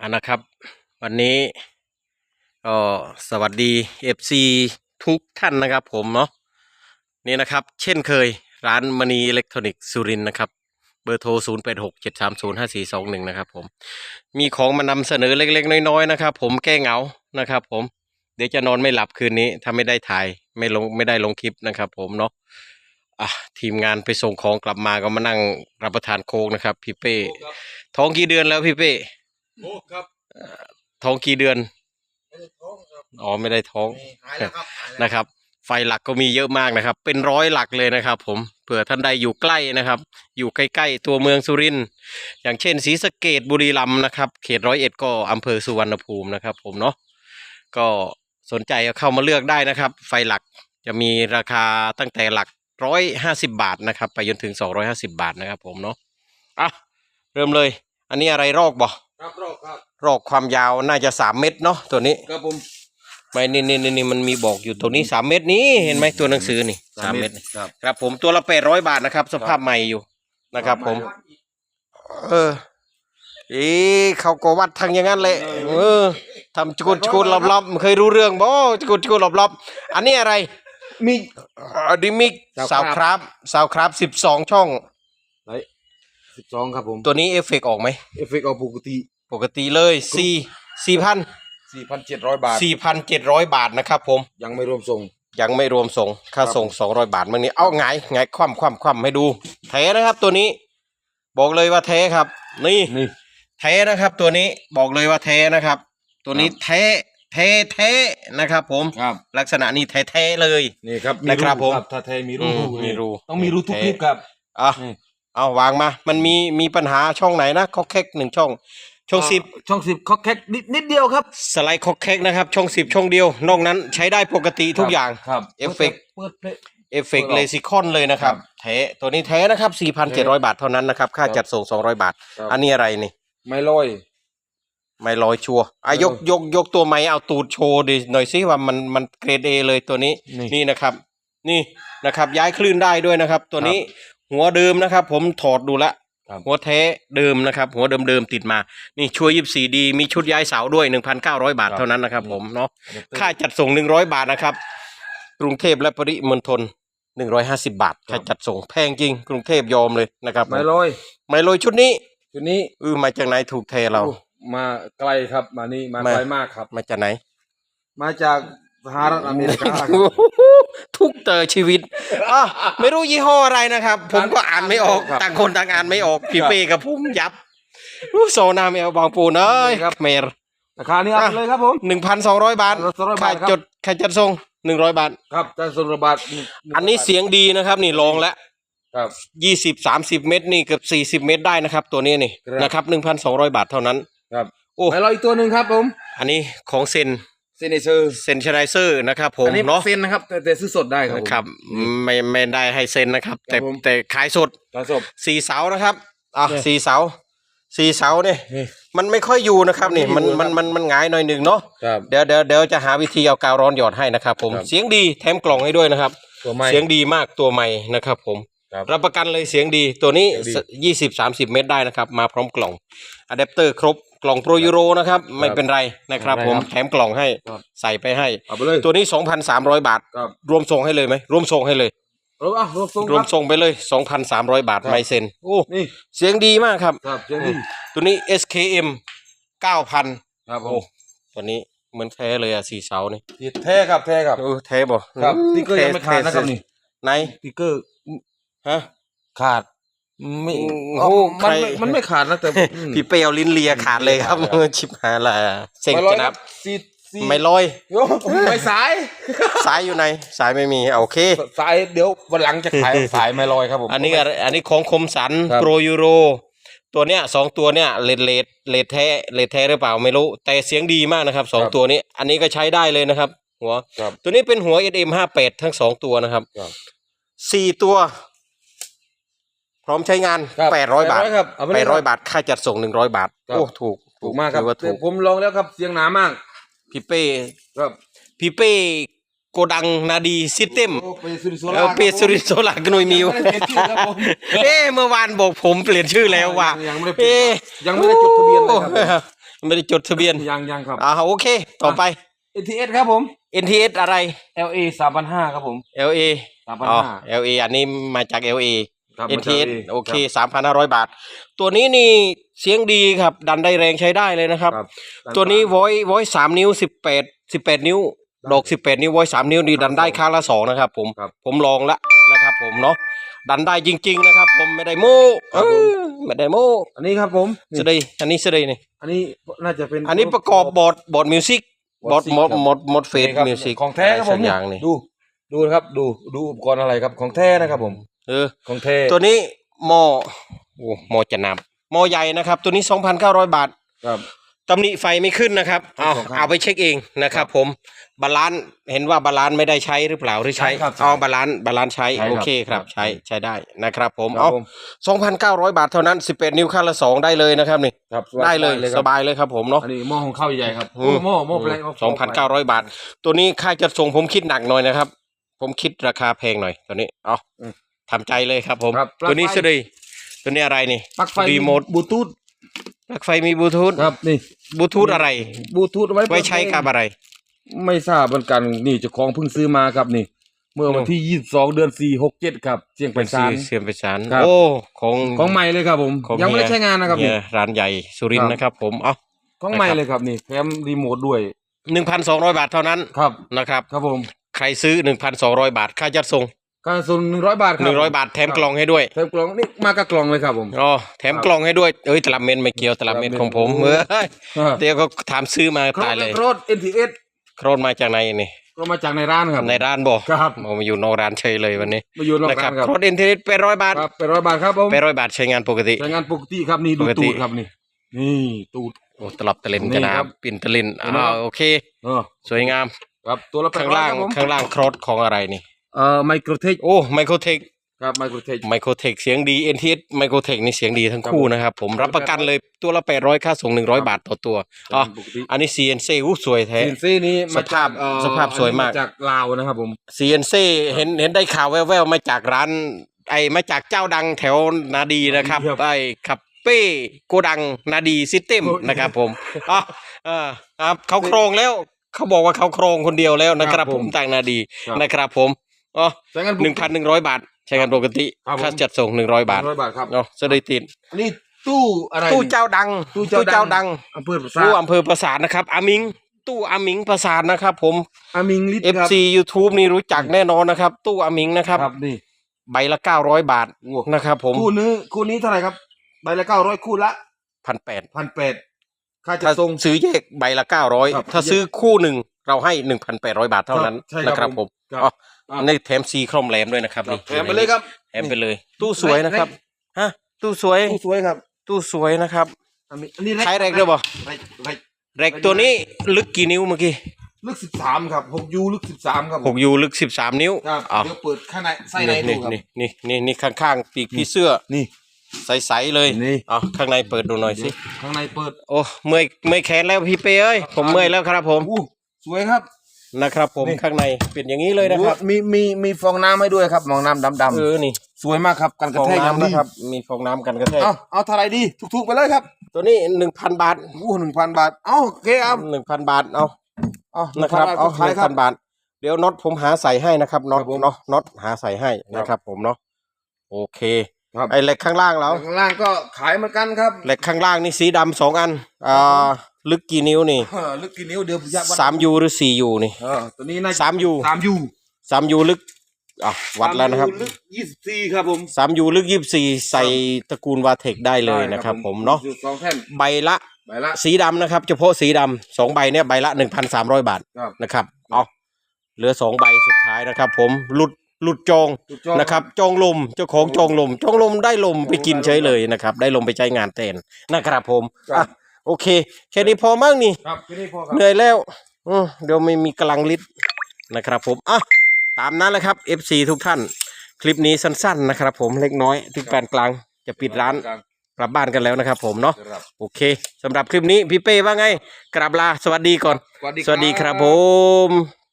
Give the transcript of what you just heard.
อ่านะครับ วันนี้ก็สวัสดี FC ทุกท่านนะครับผมเนาะนี่นะครับ เช่นเคยร้านมณีอิเล็กทรอนิกส์สุรินทร์นะครับ เบอร์โทร 0 8 6 7 3 0 5 4 2 1 นะครับผมมีของมานำเสนอเล็ก ๆ น้อย ๆ นะครับ ผมแก้เหงานะครับ ผมเดี๋ยวจะนอนไม่หลับคืนนี้ ถ้าไม่ได้ถ่ายไม่ลงไม่ได้ลงคลิปนะครับ ผมเนาะอะทีมงานไปส่งของกลับมาก็มานั่งรับประทานโค้กนะครับ พี่เป้ท้องกี่เดือนแล้วพี่เป้ โอ้ครับท้องกี่เดือนไม่ได้ท้องครับอ๋อไม่ได้ท้องนี่หายแล้วครับหายแล้วนะครับ ไฟหลักก็มีเยอะมากนะครับ เป็นร้อยหลักเลยนะครับ ผมเผื่อท่านใดอยู่ใกล้นะครับ อยู่ใกล้ๆตัวเมืองสุรินทร์อย่างเช่นศรีสะเกดบุรีรัมย์นะครับ เขตร้อยเอ็ดก็อำเภอสุวรรณภูมินะครับ ผมเนาะก็สนใจก็เข้ามาเลือกได้นะครับ ไฟหลักจะมีราคาตั้งแต่หลักร้อยห้าสิบาทนะครับ ไปจนถึงสองร้อยห้าสิบาทนะครับ ผมเนาะอะเริ่มเลย อันนี้อะไรรอกบ่ ครับรอบครับรอกความยาวน่าจะสามเมตรเนาะตัวนี้ครับผมไม่นี่นี่นี่นี่มันมีบอกอยู่ตรงนี้สามเม็ดนี้เห็นไหมตัวหนังสือนี่สามเม็ดครับครับผมตัวละแปดร้อยบาทนะครับ สภาพใหม่อยู่นะครับ ผม เออเอ๊ะเขาก็วัดทางอย่างนั้นแหละเออทำจุกุดจุกุดรอบๆเคยรู้เรื่องบ่จุกุดจุกุดรอบๆอันนี้อะไรมีอันนี้มิกสาสาววคครัรับบสาวครับสิบสองช่องไร สิบสองครับผมตัวนี้เอฟเฟกต์ออกไหมเอฟเฟกต์เอาปกติปกติเลยสี่สี่พันสี่พันเจ็ดร้อยบาท สี่พันเจ็ดร้อยบาทนะครับผม ยังไม่รวมส่ง ยังไม่รวมส่ง ค่าครับส่งสองร้อยบาทมื่อนี้ เอาไงไงายคว่ำคว่ำคว่ำให้ดูแท้นะครับตัวนี้ บอกเลยว่าแท้ครับ นี่นี่ แท้นะครับ ตัวนี้บอกเลยว่าแท้นะครับ ตัวนี้แท้แท้แท้นะครับ ผม ครับ ลักษณะนี้แท้แท้เลย นี่ครับนะครับผมถ้าแท้มีรูอืมมีรู ต้องมีรูทุกแท้คลิปครับ อะนี่ เอาวางมา มันมีมีปัญหาช่องไหนนะคอกแคกหนึ่งช่อง ช่องสิบช่องสิบเขาแค่นิดนิดเดียวครับสไลด์คอกแคกนะครับ ช่องสิบช่องเดียว นอกนั้นใช้ได้ปกติทุกอย่างครับเอฟเฟกต์เปิดเพลงเอฟเฟกต์เปิดอเลอกซิคอนเลยนะครับครับแท้ตัวนี้แท้นะครับ 4,700 บาทเท่านั้นนะครับ ค่าครับจัดส่ง 200 บาทครับอันนี้อะไรนี่ ไม่ลอย ไม่ลอยชัวร์อะไม่ยลอยกยกยกตัวไม้เอาตูดโชว์ดิหน่อยสิว่ามันมันเกรดเอเลยตัวนี้นี่นี่นะครับ นี่นะครับ ย้ายคลื่นได้ด้วยนะครับ ตัวนี้ หัวเดิมนะครับ ผมถอดดูละ ครับ หัวแท้เดิมนะครับ หัวเดิมเดิมๆติดมา นี่ช่วย24ดีมีชุดย้ายเสาด้วย 1,900 บาทเท่านั้นนะครับ ผมเนาะค่าจัดส่ง 100 บาทนะครับ กรุงเทพและปริมณฑล150 บาทค่าจัดส่งแพงจริง กรุงเทพยอมเลยนะครับไม่ลอยไม่โรยชุดนี้ทีนี้เออมาจากไหนถูกเทเรา โอ้มาไกลครับมานี่มามา ไกลมากครับ มาจากไหน มาจากสหรัฐอเมริกาครับ ทุกเตอชีวิตอะไม่รู้ยี่ห้ออะไรนะครับ ผมก็อ่านไม่ออกครับต่างคนต่างอ่านไม่ออก พี่ครับเป้กับผมยับอู้โซนาเมลบางปูนเอ้ยครับเมรราคานี้เอาไปเลยครับผมหนึ่งพันสองร้อยบาท1,200ค่าบาทครับจดค่าจัดส่งหนึ่งร้อยบาท ครับจันทรบาทอันนี้เสียงดีนะครับ นี่ลองแล้วครับยี่สิบสามสิบเมตรนี่เกือบสี่สิบเมตรได้นะครับ ตัวนี้นี่ครับนะครับหนึ่งพันสองร้อยบาทเท่านั้น ครับ โอ้ไม่รออีกตัวหนึ่งครับผม อันนี้ของเซน เซนเซอร์เซนชไนเซอร์นะครับผมอันนี้เนาะเซนนะครับแต่แต่ซื้อสดได้ครับผม ครับไม่ไม่ได้ให้เซ็นนะครับ แต่ครับผม แต่ขายสดกระสบสี่เสานะครับอะเนี่ยสี่เสาสี่เสาเนี่ยนี่มันไม่ค่อยอยู่นะครับนี่มัมันนไม่มันอยู่มันมันหงายหน่อยหนึ่งเนาะครับ เดี๋ยวเดี๋ยวเดี๋ยวจะหาวิธีเอากาวร้อนหยอดให้นะครับผมครับ เสียงดีแถมกล่องให้ด้วยนะครับ ตัวใหม่เสียงดีมากตัวใหม่นะครับผมครับรับประกันเลยเสียงดีตัวนี้เสียงดี ยี่สิบสามสิบเมตรได้นะครับ มาพร้อมกล่องอะแดปเตอร์ครบ กล่องโปรยูโรนะครับ ไม่เป็นไรนะครับไม่ผเป็นมไรครับแถมกล่องให้ครับ ใส่ไปให้ เอาไปเลย ตัวนี้สองพันสามร้อยบาท ครับ รวมส่งให้เลยไหมรวมส่งให้เลย รวมอะรวมส่งรวคมรับส่งไปเลย 2,300 บาทครับ ไม่เซ็นโอ้นี่เสียงดีมากครับ ครับเจนนี่ตัวนี้ SKM 9,000ครับผโอ้มตัวนี้เหมือนแท้เลยอะสี่เสานี่ที่แท้ครับแท้ครับโอ้แท้บ่ครับอืติ๊กเกอร์ยังไม่ขาดนะครับแท้นี่ไหนติ๊กเกอร์ฮะขาด ไม่อืมอ๋อโอ้มันใครไม่มันไม่ขาดนะแต่อืมพี่เปรียวลิ้นเลียขาดเลยครับขาดครับชิบหายละเซ็งไม่ร้อยจะนับซีซีไม่ลอยโยไม่สาย สายอยู่ไหนสายไม่มีอะโอเค สายเดี๋ยววันหลังจะขายสายไม่ลอยครับผมอันนี้อะไรอันนี้ของคมสันครับโปรยูโร ตัวเนี้ยสองตัวเนี้ยเลดเลดเลดแท้เลดแท้หรือเปล่าไม่รู้ แต่เสียงดีมากนะครับสองตัวนี้ อันนี้ก็ใช้ได้เลยนะครับ หัวครับตัวนี้เป็นหัว SM58 ทั้งสองตัวนะครับครับสี่ตัว พร้อมใช้งาน ครับแปดร้อยบาท 800ครับเอาไปเลยแปดร้อยครับบาท ค่าจัดส่งหนึ่งร้อยบาท ครับ โอ้ ถูกถูกมากครับถือว่าแต่ถูก ผมลองแล้วครับเสียงหนามากพี่เป้ ครับพี่เป้โกดังนาดีซิสเต็มโอ้ไปสุริโซเอลาอเปสุรินทร์โซลากนุยมิวยังไม่ได้เปลี่ยนชื่อครับผมเอ๊ะเมื่อวานบอกผมเปลี่ยนชื่อแล้วว่ะยังไม่ได้เปลี่ยนเอ๊ะยังไม่ได้จดทะเบียนเลยครับผมโอ้ไม่ได้จดทะเบียนยังยังครับ อ่าโอเค ต่อไป ATS ครับผม NTS อะไร LA สามพันห้าครับผม LA สามพันอ๋อห้า LA อันนี้มาจาก LA ครับ NTS โอเคสามพันห้าร้อยบาท ตัวนี้นี่เสียงดีครับ ดันได้แรงใช้ได้เลยนะครับ ครับตัวนี้ voice voice สามนิ้วสิบแปดสิบแปดนิ้ว ดอกสิบแปดนิ้ว voice สามนิ้วนี่ดันได้ข้างละสองนะครับ ผม ครับผมลองละนะครับ ผมเนาะ ดันได้จริง ๆ นะครับ ผมไม่ได้โม้ครับเอผมอไม่ได้โม้อันนี้ครับผมนี่สดยอันนี้สดยนี่ อันนี้น่าจะเป็น อันนี้ประกอบบอร์ดบอร์ดมิวสิกบอร์ดหมดหมดหมดเฟสนี่ครับมิวสิกของแท้ครับผมอย่างนี่ ดู ดูนะครับ ดู ดูอุปกรณ์อะไรครับ ของแท้นะครับผม เออ ของแท้ตัวนี้หม้อโอ้หม้อจะนำหม้อใหญ่นะครับ ตัวนี้2,900บาทครับ ตำหนิไฟไม่ขึ้นนะครับ เอาครับเอาไปเช็คเองนะครับผม บาลานซ์เห็นว่าบาลานซ์ไม่ได้ใช้หรือเปล่าหรือใช้ใช้ครับเอาบาลานซ์บาลานซ์ใช้ ใช้ครับโอเคครับครับใช้ใช้ได้นะครับผม ครับเอาผม2,900บาทเท่านั้น11นิ้วข้างละสองได้เลยนะครับนี่ ครับได้เลยคสรับบายเลยครับผมเนาะ อันนี้หม้อของข้าวใหญ่ครับอืโอ้มหม้อหม้อแปลงสองพันเก้าร้อยบาท ตัวนี้ค่าจัดส่งผมคิดหนักหน่อยนะครับ ผมคิดราคาแพงหน่อยตัวนี้ เอาอืม ทำใจเลยครับผม ครับปลั๊กตัวนี้ไฟ สุดเลยตัวนี้อะไรนี่ ปลั๊กไฟรีโมท บลูทูธปลั๊กไฟมีบลูทูธครับนี่บลูทูธอะไร บลูทูธไว้ไว้ใช้กับอะไร ไม่ทราบเหมือนกันนี่เจ้าของเพิ่งซื้อมาครับนี่ เมื่อวันที่ยี่สิบสองเดือนสี่หกเจ็ดครับเชียงไปซานเสียมไปสารครับ โอ้ของของใหม่เลยครับผม ของยังไม่ได้เฮีใช้งานนะครับเฮีนี่ยร้านใหญ่สุรินทครัร์บนะครับ ผมเอาของใหม่นะครับ เลยครับนี่แถมรีโมทด้วยหนึ่งพันสองร้อยบาทเท่านั้นครับ นะครับ ครับผม ใครซื้อหนึ่งพันสองร้อยบาท ค่าจัดส่ง ค่าส่วนหนึ่งร้อยบาทครัหนึ่งร้อยบาทแถมกล่องให้ด้วยแถมกล่องนี่มากับกล่องเลยครับผม อ๋อแถมกล่องให้ด้วยเอ้ยตลับเมนไม่เกี่ยวตลับเมนตลับเมนของผมโอ้โหเอ้ยเดี๋ยวก็ถามซื้อมาตายเลยรถ NTS โครนมาจากไหนนี่ ก็มาจากในร้านครับ ในร้านบอกครับเอามาอยู่นอกร้านเฉยเลยวันนี้มาอยู่นอกนะคร้ารับนครับโครนอินเทอร์เน็ตเป็นร้อยบาทครับเป็นร้อยบาทครับผมเป็นร้อยบาทใช้งานปกติ ใช้งานปกติครับนี่ดูปกติ ตูดครับนี่ นี่ตูด โอ้ตลับตะเลนนี่จะนาครับปินตะลินเห็นไหมอ้าครัวบ โอเค เออสวยงาม ครับตัวละแปดข้างร้อยล่างครับผมข้างล่างครอสของอะไรนี่ เอ่อไมโครเทคโอ้ไมโครเทคครับไมโครเทค ไมโครเทคเสียงดีเอ็นทีไมโครเทคนี่เสียงดีทั้งครับคู่ผมนะครับ ผมรับประกันเลยตัวละแปดร้อยค่าส่งหนึ่งร้อยบาทต่อตัวอ๋อปกติ อันนี้ CNC อู้สวยแท้ซีนซี่นี้มาสภาพจกเอ่อสภาพสวยมากอันนี้จากลาวนะครับผม CNC เห็นเห็นได้ข่าวแว่วๆมาจากร้าน ไอมาจากเจ้าดังแถวนาดีนะครับครับ ไอคับเป้โกดังนาดีซิสเต็มโอ้ยนะครับผมอะเออครับเขาโครงแล้ว เขาบอกว่าเขาโครงคนเดียวแล้วนะคครัรับบผผมมต่างนาดี ครับ นะครับผม อ๋อใช้งานปกหติ นึ่งพันหนึ่งร้อยบาท ใช้งานปกติ ครับผม ค่าจัดส่งหนึ่งร้อยบาทร้อยบาทครับเนาะสะดุดติดอันนี้ตู้อะไรตู้เจ้าดังตู้เจ้าดังดังอำเภอประสาตู้ทอำเภอประสาทนะครับอามิง ตู้อามิงประสาทนะครับ ผม อามิงลิตครับ FC YouTube นี่รู้จักแน่นอนนะครับ ตู้อามิงนะครับ ครับนี่ ใบละเก้าร้อยบาทโอ้ นะครับ ผมคู่นี้คู่นี้เท่าไหร่ครับใบละเก้าร้อยคู่ละพันแปดพันแปดค่าจัถ้าดส่ง ซื้อแยกใบละเก้าร้อยครับ ถ้าซื้อคู่หนึ่งเราให้หนึ่งพันแปดร้อยบาทเท่านั้นครับใช่ครับนะครับผผมมครับอ๋ อครับในแถมซีครอมแหลมด้วยนะครับครับนี่แถมไปเลยครับ แถมไปเลย ตู้สวยนะครับฮะตู้สวยตู้สวยครับตู้สวยนะครับอันนี้อันนี้ใช้แรกด้วยบ่แรกแรกแรกตัวนี้ลึกกี่นิ้วเมื่อกี้ลึกสิบสามครับหกยูลึกสิบสามครับหกยูลึกสิบสามนิ้วครับอ๋อเดี๋ยวเปิดข้างในไส้ในดูนี่ครับนี่นี่นี่นี่ข้างๆปีกพี่เสื้อนี่ใสๆเลยนี่อ๋อข้างในเปิดดูหน่อยสิข้างในเปิด โอ้เมื่อยเมื่อยแขนแล้วพี่เป้เอ้ยผมเมื่อยแล้วครับผมอู้สวยครับ นะครับ ผมนี่ ข้างในเป็นอย่างนี้เลยนะครับโอ้มีมีมีฟองน้ำให้ด้วยครับฟองน้ำดำเออนี่ๆสวยมากครับกันกฟระองแทกอย่างน้ำดีนะครับมีฟองน้ำกันกระแทกเอาเอาเท่าไหรดีถูกๆไปเลยครับตัวนี้หนึ่งพันบาทอู้หนึ่งพันบาทเอาโอเคครับหนึ่งพันบาทเอาเอานะครับเอาขายหนึ่งครัพับ นบาทเดี๋ยวน็อตผมหาใส่ให้นะครับน็อตครับผมเนาะน็อตหาใส่ให้ครับนะครับ ผมเนาะโอเคครับ ไอ้เหล็กข้างล่างแล้ว ข้างล่างก็ขายเหมือนกันครับ เหล็กข้างล่างนี่สีดำสองอันอ่า ลึกกี่นิ้วนี่เออลึกกี่นิ้วเดี๋ยวผมจะวัดสามยูหรือสี่ยูนี่ เออตัวนี้น่าจะสามยู สามยูสามยูลึกอะวัดแล้วนะครับสามยูลึกยี่สิบสี่ครับผมสามยูลึกยี่สิบสี่ใส่ตระกูลวาเทคได้เลยนะครับ ผมเนาะสองแท่นใบละใบละ สีดำนะครับเฉพาะสีดำสองใบเนี่ยใบละหนึ่งพันสามร้อยบาทครับ นะครับเอาเหลือสองใบสุดท้ายนะครับ ผมหลุดหลุดจองถูกจองนะครับจองลมเจ้าของจองลมจองลมได้ลมไปกินเฉยเลยนะครับ ได้ลมไปใช้งานแทนนะครับผมครับ อะ โอเค แค่นี้พอมั้งนี่ ครับแค่นี้พอครับ เหนื่อยแล้วอืมเดี๋ยวไม่มีกำลังลิดนะครับ ผมอะตามนั้นแหละครับ FC ทุกท่าน คลิปนี้สั้น ๆ นะครับ ผมเล็กน้อยที่ปานกลางจะปิดร้านกลับบ้านกันแล้วนะครับ ผมเนาะครับ โอเคสำหรับคลิปนี้พี่เป้ว่าไงกราบลาสวัสดีก่อน สวัสดีสวัสดีครับผม